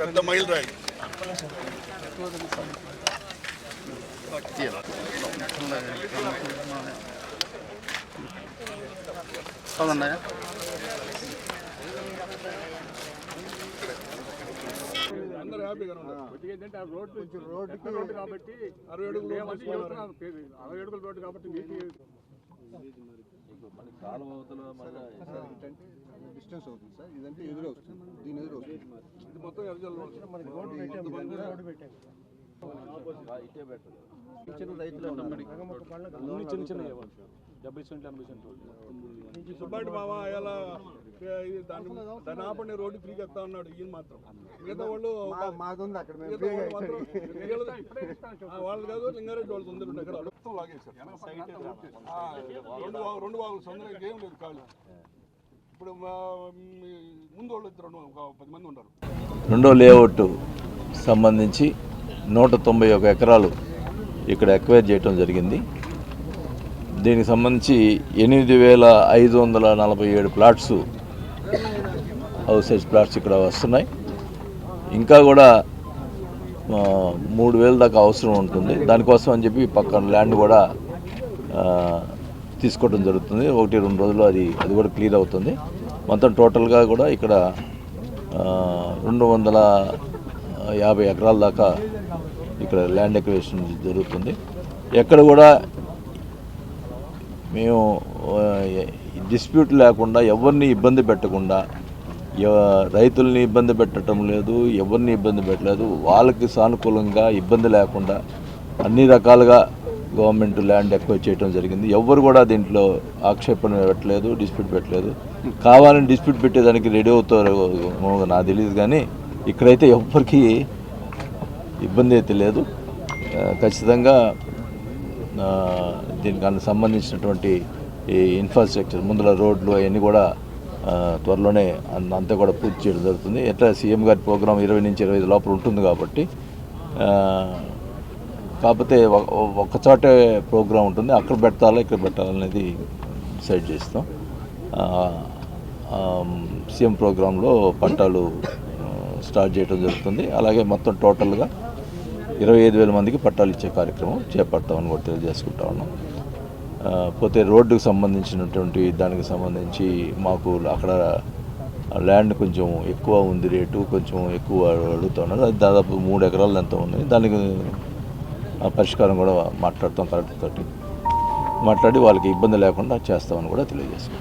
పెద్ద మైల్ రాయి అవునన్నయ్య అందరూ హ్యాపీగా ఉన్నారు. ఏంటంటే ఆ రోడ్ కొంచెం రోడ్డు రోడ్డు కాబట్టి అరవై అడుగులు అరవై అడుగుల రోడ్డు కాబట్టి మీకు డిస్టెన్స్ అవుతుంది సార్. ఇదంటే ఎదురు వస్తుంది దీని ఎదురు వస్తుంది ఇది మొత్తం ఎర్రజల్ చిన్న రైతులు చిన్న చిన్న డెబ్బై సెంట్లు ఎనభై సెంట్లు సుబ్బాటి మామ ఎలా దాన్ని దాన్ని ఆపండి రోడ్డు ఫ్రీగా ఎత్తా ఉన్నాడు ఈయన మాత్రం. మిగతా వాళ్ళు మాది ఉంది అక్కడ వాళ్ళు కాదు లింగారెడ్డి ఉంది రెండు ఎకరాలు మొత్తం లాగేశారు. రెండు రెండు వాగులు సొంతంగా ఇంకేం లేదు కాళ్ళు. ఇప్పుడు ముందు వాళ్ళు ఇద్దరు పది మంది ఉన్నారు. రెండో లేఅవుట్ సంబంధించి నూట తొంభై ఒక ఎకరాలు ఇక్కడ ఎక్వైర్ చేయటం జరిగింది. దీనికి సంబంధించి ఎనిమిది వేల ఐదు వందల నలభై ఏడు ప్లాట్స్ హౌసెస్ ప్లాట్స్ ఇక్కడ వస్తున్నాయి. ఇంకా కూడా మూడు వేల దాకా అవసరం ఉంటుంది. దానికోసం అని చెప్పి పక్కన ల్యాండ్ కూడా తీసుకోవడం జరుగుతుంది. ఒకటి రెండు రోజులు అది అది కూడా క్లియర్ అవుతుంది. మొత్తం టోటల్గా కూడా ఇక్కడ రెండు వందల యాభై ఎకరాల దాకా ఇక్కడ ల్యాండ్ ఎక్వేషన్ జరుగుతుంది. ఎక్కడ కూడా మేము డిస్ప్యూట్ లేకుండా ఎవరిని ఇబ్బంది పెట్టకుండా రైతుల్ని ఇబ్బంది పెట్టడం లేదు ఎవరిని ఇబ్బంది పెట్టలేదు వాళ్ళకి సానుకూలంగా ఇబ్బంది లేకుండా అన్ని రకాలుగా గవర్నమెంట్ ల్యాండ్ ఎక్కువ చేయడం జరిగింది. ఎవ్వరు కూడా దీంట్లో ఆక్షేపణ పెట్టలేదు డిస్ప్యూట్ పెట్టలేదు. కావాలని డిస్ప్యూట్ పెట్టేదానికి రెడీ అవుతారో నాకు తెలియదు కానీ ఇక్కడైతే ఎవరికి ఇబ్బంది అయితే లేదు. ఖచ్చితంగా దీనికి సంబంధించినటువంటి ఈ ఇన్ఫ్రాస్ట్రక్చర్ ముందుల రోడ్లు అవన్నీ కూడా త్వరలోనే అంతా కూడా పూర్తి చేయడం జరుగుతుంది. ఎట్లా సీఎం గారి ప్రోగ్రాం ఇరవై నుంచి ఇరవై ఐదు లోపల ఉంటుంది కాబట్టి కాకపోతే ఒకచోటే ప్రోగ్రాం ఉంటుంది. అక్కడ పెట్టాలా ఇక్కడ పెట్టాలనేది డిసైడ్ చేస్తాం. సీఎం ప్రోగ్రాంలో పట్టాలు స్టార్ట్ చేయడం జరుగుతుంది. అలాగే మొత్తం టోటల్గా ఇరవై ఐదు వేల మందికి పట్టాలు ఇచ్చే కార్యక్రమం చేపడతామని కూడా తెలియజేసుకుంటా ఉన్నాం. పోతే రోడ్డుకు సంబంధించినటువంటి దానికి సంబంధించి మాకు అక్కడ ల్యాండ్ కొంచెం ఎక్కువ ఉంది రేటు కొంచెం ఎక్కువ అడుగుతున్నారు. అది దాదాపు మూడు ఎకరాలు ఎంత ఉంది. దానికి ఆ పరిష్కారం కూడా మాట్లాడతాం కరెక్ట్ తోటి. మాట్లాడి వాళ్ళకి ఇబ్బంది లేకుండా చేస్తామని కూడా తెలియజేసుకుంటాం